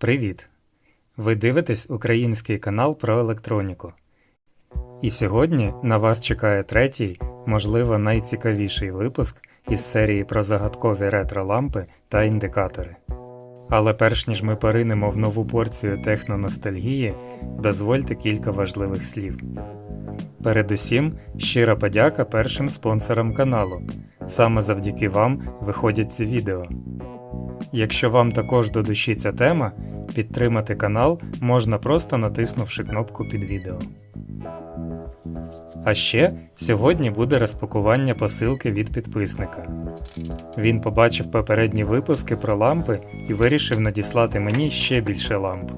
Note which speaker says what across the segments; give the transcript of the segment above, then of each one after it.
Speaker 1: Привіт! Ви дивитесь український канал про електроніку. І сьогодні на вас чекає третій, можливо, найцікавіший випуск із серії про загадкові ретро-лампи та індикатори. Але перш ніж ми поринемо в нову порцію техноностальгії, дозвольте кілька важливих слів. Передусім, щира подяка першим спонсорам каналу. Саме завдяки вам виходять ці відео. Якщо вам також до душі ця тема, підтримати канал можна просто натиснувши кнопку під відео. А ще сьогодні буде розпакування посилки від підписника. Він побачив попередні випуски про лампи і вирішив надіслати мені ще більше ламп.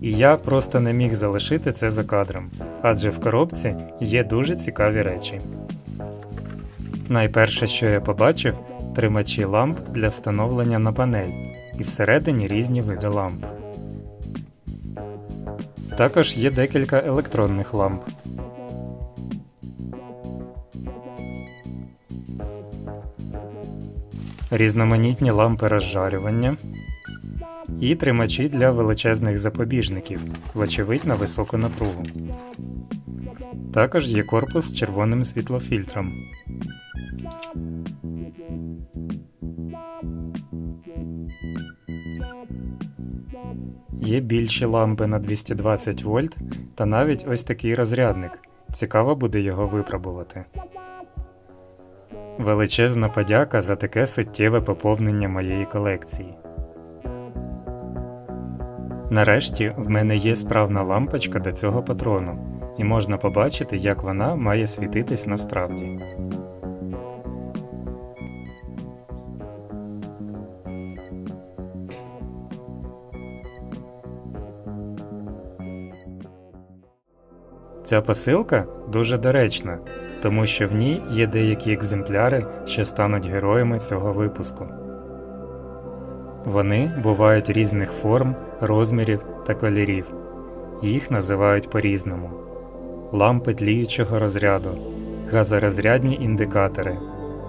Speaker 1: І я просто не міг залишити це за кадром, адже в коробці є дуже цікаві речі. Найперше, що я побачив, тримачі ламп для встановлення на панель, і всередині різні види ламп. Також є декілька електронних ламп. Різноманітні лампи розжарювання і тримачі для величезних запобіжників, вочевидь на високу напругу. Також є корпус з червоним світлофільтром. Є більші лампи на 220 вольт та навіть ось такий розрядник. Цікаво буде його випробувати. Величезна подяка за таке суттєве поповнення моєї колекції. Нарешті в мене є справна лампочка до цього патрону, і можна побачити, як вона має світитись насправді. Ця посилка дуже доречна, тому що в ній є деякі екземпляри, що стануть героями цього випуску. Вони бувають різних форм, розмірів та кольорів. Їх називають по-різному: лампи тліючого розряду, газорозрядні індикатори,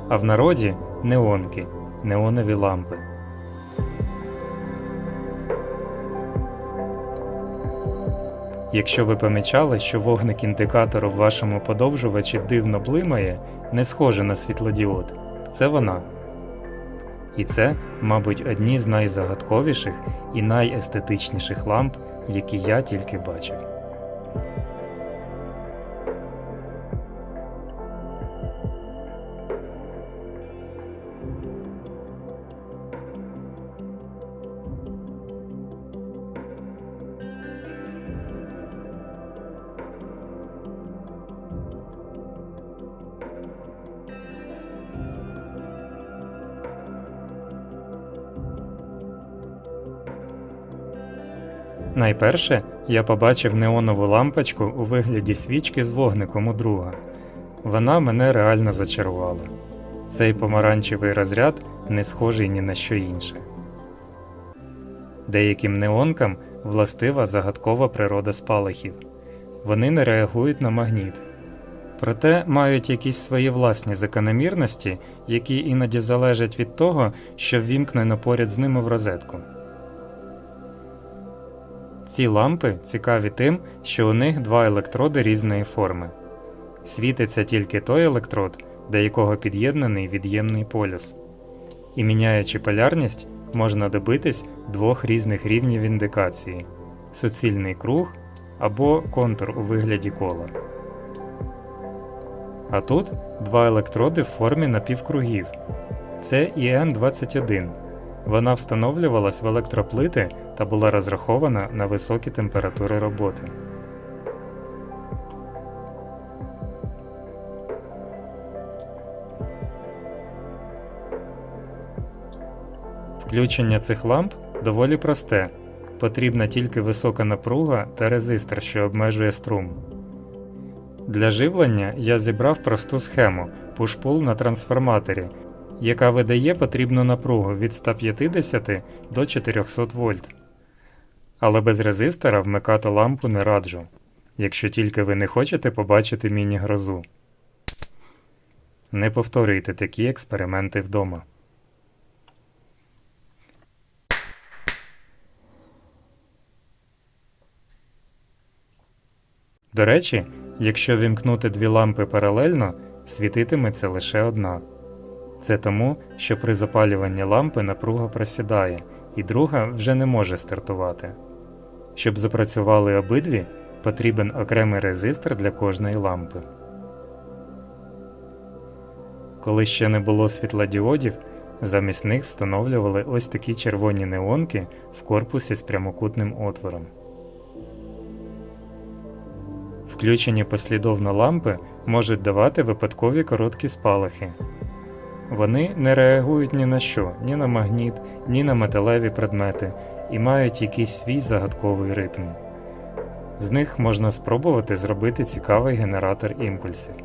Speaker 1: а в народі неонки, неонові лампи. Якщо ви помічали, що вогник індикатору в вашому подовжувачі дивно блимає, не схоже на світлодіод, це вона. І це, мабуть, одні з найзагадковіших і найестетичніших ламп, які я тільки бачив. Найперше я побачив неонову лампочку у вигляді свічки з вогником у друга. Вона мене реально зачарувала. Цей помаранчевий розряд не схожий ні на що інше. Деяким неонкам властива загадкова природа спалахів. Вони не реагують на магніт. Проте мають якісь свої власні закономірності, які іноді залежать від того, що ввімкнено поряд з ними в розетку. Ці лампи цікаві тим, що у них два електроди різної форми. Світиться тільки той електрод, до якого під'єднаний від'ємний полюс. І міняючи полярність, можна добитись двох різних рівнів індикації суцільний круг або контур у вигляді кола. А тут два електроди в формі напівкругів. Це ІН-21. Вона встановлювалась в електроплити та була розрахована на високі температури роботи. Включення цих ламп доволі просте. Потрібна тільки висока напруга та резистор, що обмежує струм. Для живлення я зібрав просту схему push-pull на трансформаторі, яка видає потрібну напругу від 150 до 400 вольт. Але без резистора вмикати лампу не раджу, якщо тільки ви не хочете побачити міні-грозу. Не повторюйте такі експерименти вдома. До речі, якщо вімкнути дві лампи паралельно, світитиметься лише одна. Це тому, що при запалюванні лампи напруга просідає, і друга вже не може стартувати. Щоб запрацювали обидві, потрібен окремий резистор для кожної лампи. Коли ще не було світлодіодів, замість них встановлювали ось такі червоні неонки в корпусі з прямокутним отвором. Включені послідовно лампи можуть давати випадкові короткі спалахи. Вони не реагують ні на що, ні на магніт, ні на металеві предмети і мають якийсь свій загадковий ритм. З них можна спробувати зробити цікавий генератор імпульсів.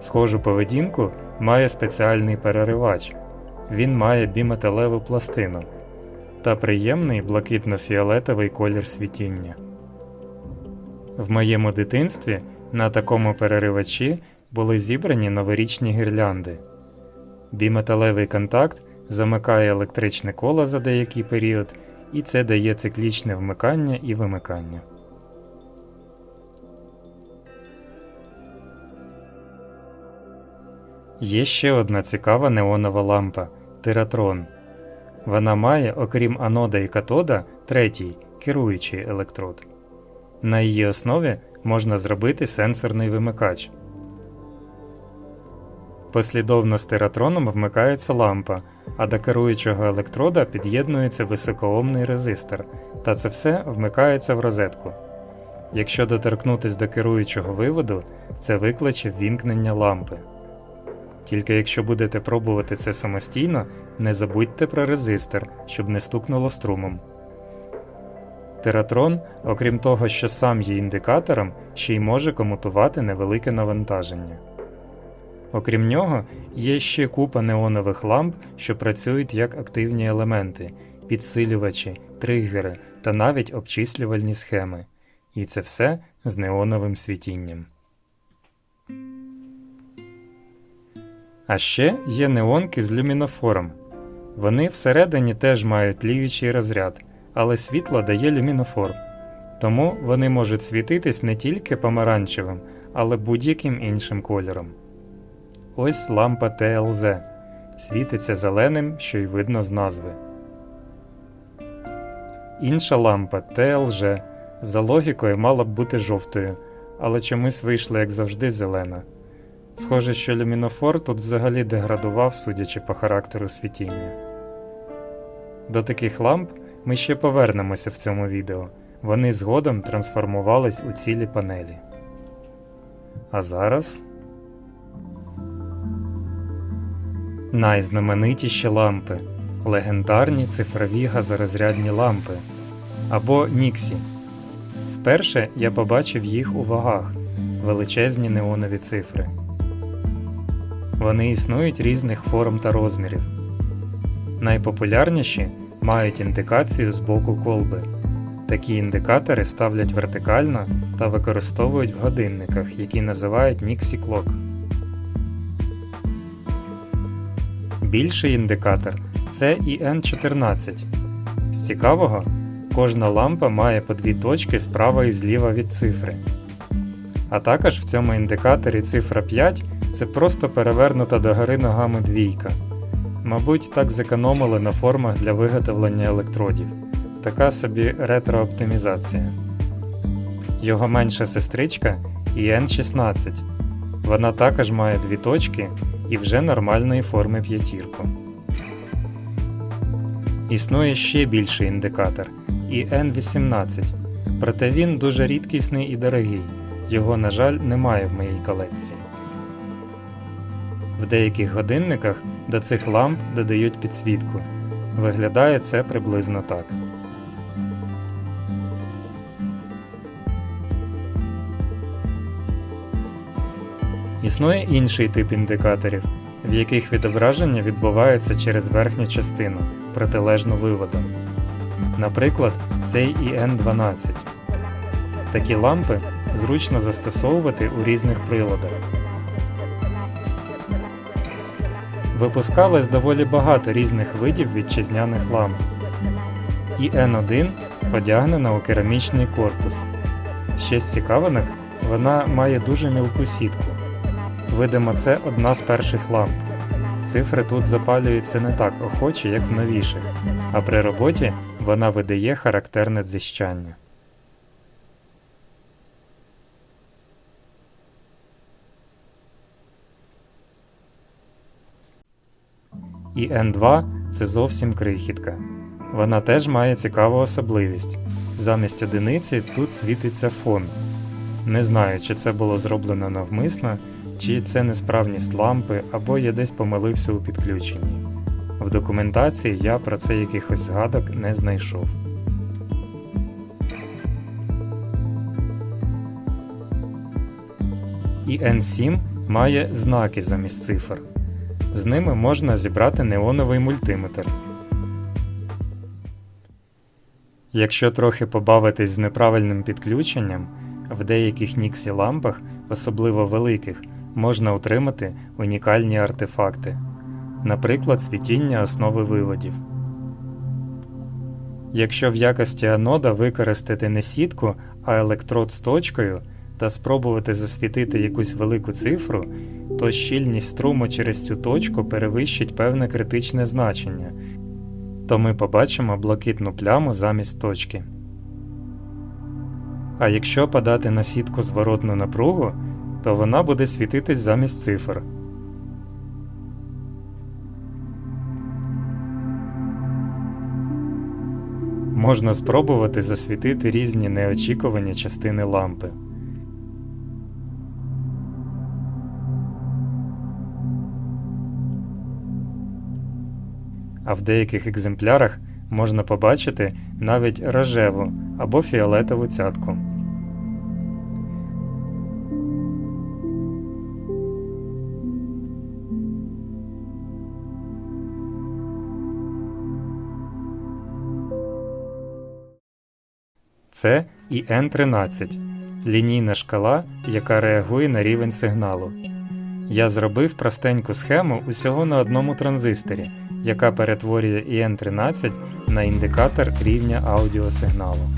Speaker 1: Схожу поведінку має спеціальний переривач. Він має біметалеву пластину та приємний блакитно-фіолетовий колір світіння. В моєму дитинстві на такому переривачі були зібрані новорічні гірлянди. Біметалевий контакт замикає електричне коло за деякий період, і це дає циклічне вмикання і вимикання. Є ще одна цікава неонова лампа тиратрон. Вона має, окрім анода і катода, третій керуючий електрод. На її основі можна зробити сенсорний вимикач. Послідовно з тиратроном вмикається лампа, а до керуючого електрода під'єднується високоомний резистор, та це все вмикається в розетку. Якщо доторкнутися до керуючого виводу, це викличе ввімкнення лампи. Тільки якщо будете пробувати це самостійно, не забудьте про резистор, щоб не стукнуло струмом. Тератрон, окрім того, що сам є індикатором, ще й може комутувати невелике навантаження. Окрім нього, є ще купа неонових ламп, що працюють як активні елементи, підсилювачі, тригери та навіть обчислювальні схеми. І це все з неоновим світінням. А ще є неонки з люмінофором. Вони всередині теж мають ліючий розряд, але світло дає люмінофор. Тому вони можуть світитись не тільки помаранчевим, але будь-яким іншим кольором. Ось лампа TLZ. Світиться зеленим, що й видно з назви. Інша лампа TLG. За логікою мала б бути жовтою, але чомусь вийшла, як завжди, зелена. Схоже, що люмінофор тут взагалі деградував, судячи по характеру світіння. До таких ламп ми ще повернемося в цьому відео. Вони згодом трансформувались у цілі панелі. А зараз найзнаменитіші лампи легендарні цифрові газорозрядні лампи або Ніксі. Вперше я побачив їх у вагах величезні неонові цифри. Вони існують різних форм та розмірів. Найпопулярніші мають індикацію з боку колби. Такі індикатори ставлять вертикально та використовують в годинниках, які називають Clock. Більший індикатор це IN14. З цікавого, кожна лампа має по дві точки справа і зліва від цифри. А також в цьому індикаторі цифра 5 це просто перевернута догори ногами двійка. Мабуть, так зекономили на формах для виготовлення електродів. Така собі ретро-оптимізація. Його менша сестричка IN16. Вона також має дві точки і вже нормальної форми п'ятірку. Існує ще більший індикатор IN18, проте він дуже рідкісний і дорогий. Його, на жаль, немає в моїй колекції. В деяких годинниках до цих ламп додають підсвітку. Виглядає це приблизно так. Існує інший тип індикаторів, в яких відображення відбувається через верхню частину, протилежну виводом. Наприклад, цей IN12. Такі лампи зручно застосовувати у різних приладах. Випускалось доволі багато різних видів вітчизняних ламп. І N1 одягнена у керамічний корпус. Ще з цікавинок, вона має дуже мілку сітку. Видимо, це одна з перших ламп. Цифри тут запалюються не так охоче, як в новіших, а при роботі вона видає характерне дзищання. І N2 це зовсім крихітка. Вона теж має цікаву особливість. Замість одиниці тут світиться фон. Не знаю, чи це було зроблено навмисно, чи це несправність лампи, або я десь помилився у підключенні. В документації я про це якихось згадок не знайшов. І N7 має знаки замість цифр. З ними можна зібрати неоновий мультиметр. Якщо трохи побавитись з неправильним підключенням, в деяких Nixie лампах, особливо великих, можна отримати унікальні артефакти, наприклад, світіння основи виводів. Якщо в якості анода використати не сітку, а електрод з точкою та спробувати засвітити якусь велику цифру, то щільність струму через цю точку перевищить певне критичне значення, то ми побачимо блакитну пляму замість точки. А якщо подати на сітку зворотну напругу, то вона буде світитись замість цифр. Можна спробувати засвітити різні неочікувані частини лампи. А в деяких екземплярах можна побачити навіть рожеву або фіолетову цятку. Це і N13 лінійна шкала, яка реагує на рівень сигналу. Я зробив простеньку схему усього на одному транзисторі, яка перетворює IN13 на індикатор рівня аудіосигналу.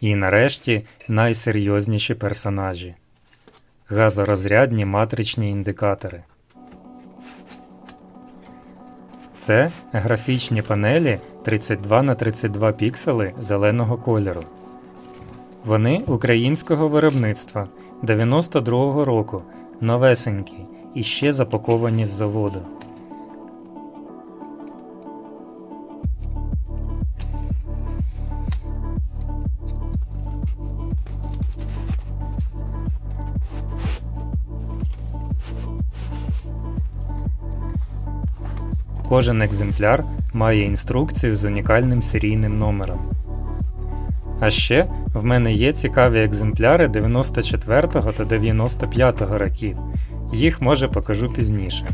Speaker 1: І нарешті найсерйозніші персонажі газорозрядні матричні індикатори. Це графічні панелі 32 на 32 піксели зеленого кольору. Вони українського виробництва 92-го року, новесенькі і ще запаковані з заводу. Кожен екземпляр має інструкцію з унікальним серійним номером. А ще в мене є цікаві екземпляри 94 та 95 років. Їх може покажу пізніше.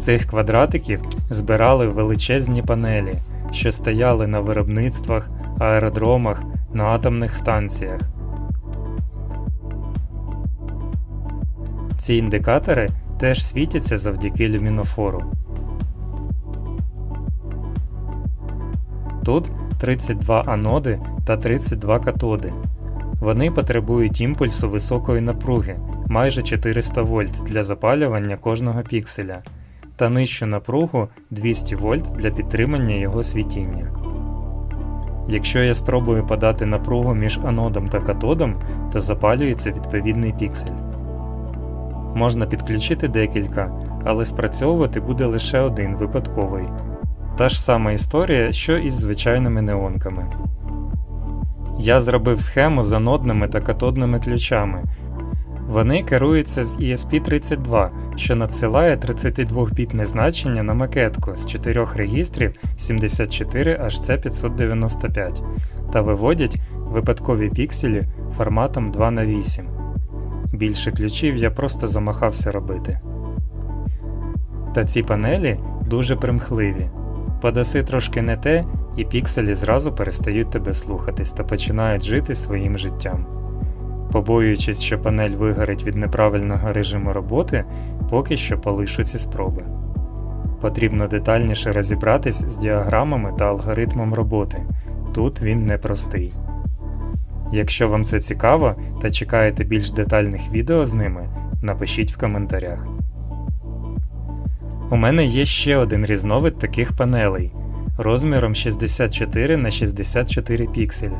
Speaker 1: Цих квадратиків збирали величезні панелі, що стояли на виробництвах, аеродромах, на атомних станціях. Ці індикатори теж світяться завдяки люмінофору. Тут 32 аноди та 32 катоди. Вони потребують імпульсу високої напруги майже 400 вольт для запалювання кожного пікселя та нижчу напругу 200 вольт для підтримання його світіння. Якщо я спробую подати напругу між анодом та катодом, то запалюється відповідний піксель. Можна підключити декілька, але спрацьовувати буде лише один випадковий. Та ж сама історія, що і з звичайними неонками. Я зробив схему з анодними та катодними ключами. Вони керуються з ESP32, що надсилає 32-бітне значення на макетку з 4 регістрів 74HC595 та виводять випадкові пікселі форматом 2х8. Більше ключів я просто замахався робити. Та ці панелі дуже примхливі. Подаси трошки не те, і пікселі зразу перестають тебе слухатись та починають жити своїм життям. Побоюючись, що панель вигорить від неправильного режиму роботи, поки що полишу ці спроби. Потрібно детальніше розібратись з діаграмами та алгоритмом роботи. Тут він непростий. Якщо вам це цікаво та чекаєте більш детальних відео з ними, напишіть в коментарях. У мене є ще один різновид таких панелей розміром 64 на 64 пікселі.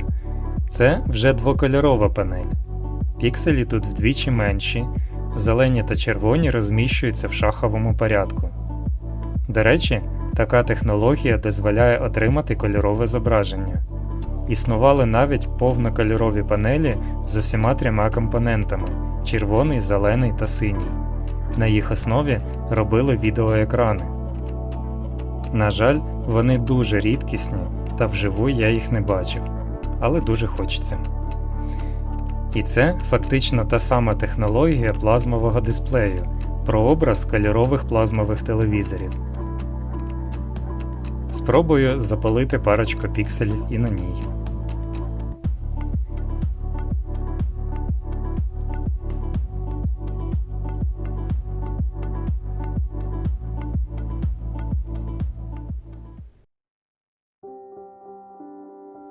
Speaker 1: Це вже двокольорова панель. Пікселі тут вдвічі менші, зелені та червоні розміщуються в шаховому порядку. До речі, така технологія дозволяє отримати кольорове зображення. Існували навіть повнокольорові панелі з усіма трьома компонентами червоний, зелений та синій. На їх основі робили відеоекрани. На жаль, вони дуже рідкісні, та вживу я їх не бачив, але дуже хочеться. І це фактично та сама технологія плазмового дисплею, прообраз кольорових плазмових телевізорів. Спробую запалити парочку пікселів і на ній.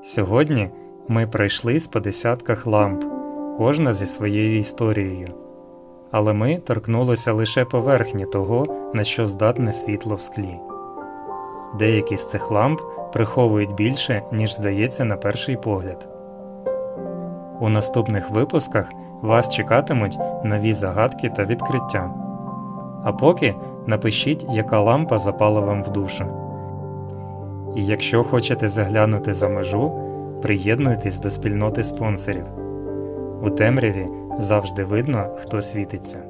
Speaker 1: Сьогодні ми пройшлись по десятках ламп, кожна зі своєю історією. Але ми торкнулися лише поверхні того, на що здатне світло в склі. Деякі з цих ламп приховують більше, ніж здається на перший погляд. У наступних випусках вас чекатимуть нові загадки та відкриття. А поки напишіть, яка лампа запала вам в душу. І якщо хочете заглянути за межу, приєднуйтесь до спільноти спонсорів. У темряві завжди видно, хто світиться.